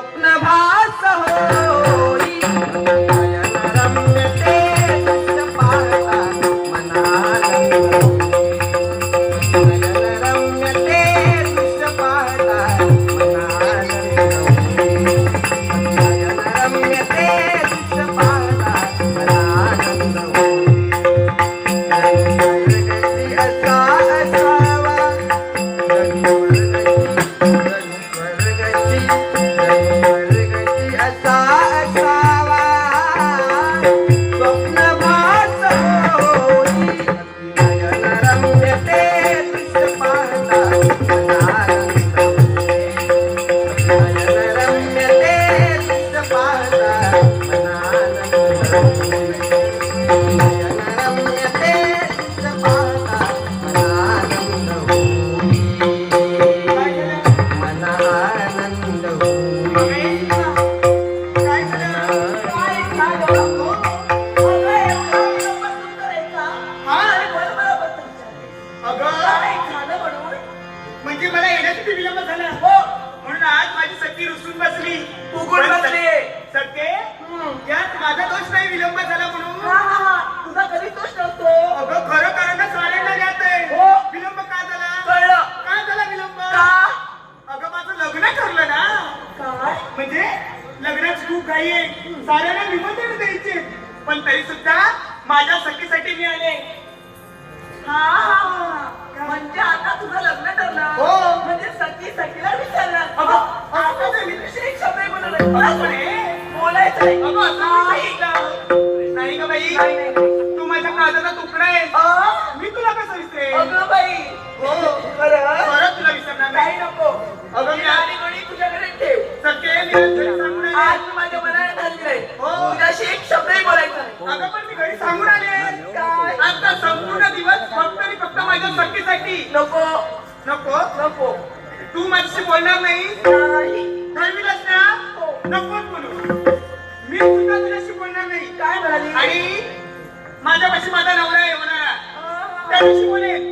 स्वप्न भास होई. नयन रम्य येण्यासाठी विलंब झाला. हो. म्हणून आज माझी सखी रुसून बसली. उघडून पण बसली. सख्खे यात माझा दोष नाही विलंब झाला म्हणून. तुझा कधी दोष नसतो अगं खरं कारण साऱ्यांना ज्ञात आहे. हो. विलंब का झाला? कळलं. काय झाला विलंब? का? अगं माझं लग्न ठरलं ना. काय? म्हणजे लग्नाची खूप घाई आहे. साऱ्यांना निमंत्रण द्यायचे. पण तरी सुद्धा माझ्या सखीसाठी मी आले. हा हा. म्हणजे आता तुझं लग्न ठरलं हो. म्हणजे सखी सखीला विचारलं अगं, आता तुम्ही दुसरी एक शब्द बोलत अगं, पण हे- बोलायचं आहे. अगं, असं मी नाही. का बाई. तू माझ्या तुकडा आहे? मी तुला कसं विसरेन अगं बाई हो खरं परत तुला विसरणार नाही नको अगं, मी आणि कोणी तुझ्याकडे ठेव सख्खे मी आज घरी सांगून आज आले तू माझ्या मनाने ठरलंय हो. तुझ्याशी एक शब्दही बोलायचा नाही अगं पण मी घरी सांगून आले काय? आता संपूर्ण दिवस फक्त आणि फक्त माझ्या सखीसाठी नको नको नको तू माझ्याशी बोलणार नाही ठरविलंस ना हो. नको बोलू. मी सुद्धा तुझ्याशी बोलणार नाही. काय म्हणाली आणि माझ्यापाशी माझा नवरा आहे होणारा. अं. त्याच्याशी बोलेन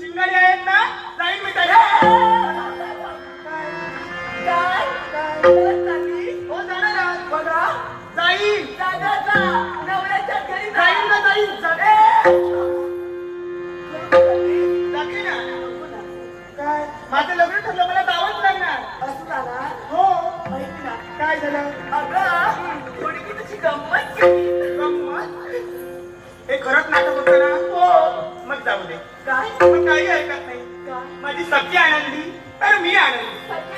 शिंगारी आहेत ना? जाईन मी त्याच्या हे खरंच नाटक होतं ना हो. मग जाऊ दे काय? पण काही ऐकत नाही? माझी सखी आनंदी तर मी आनंदी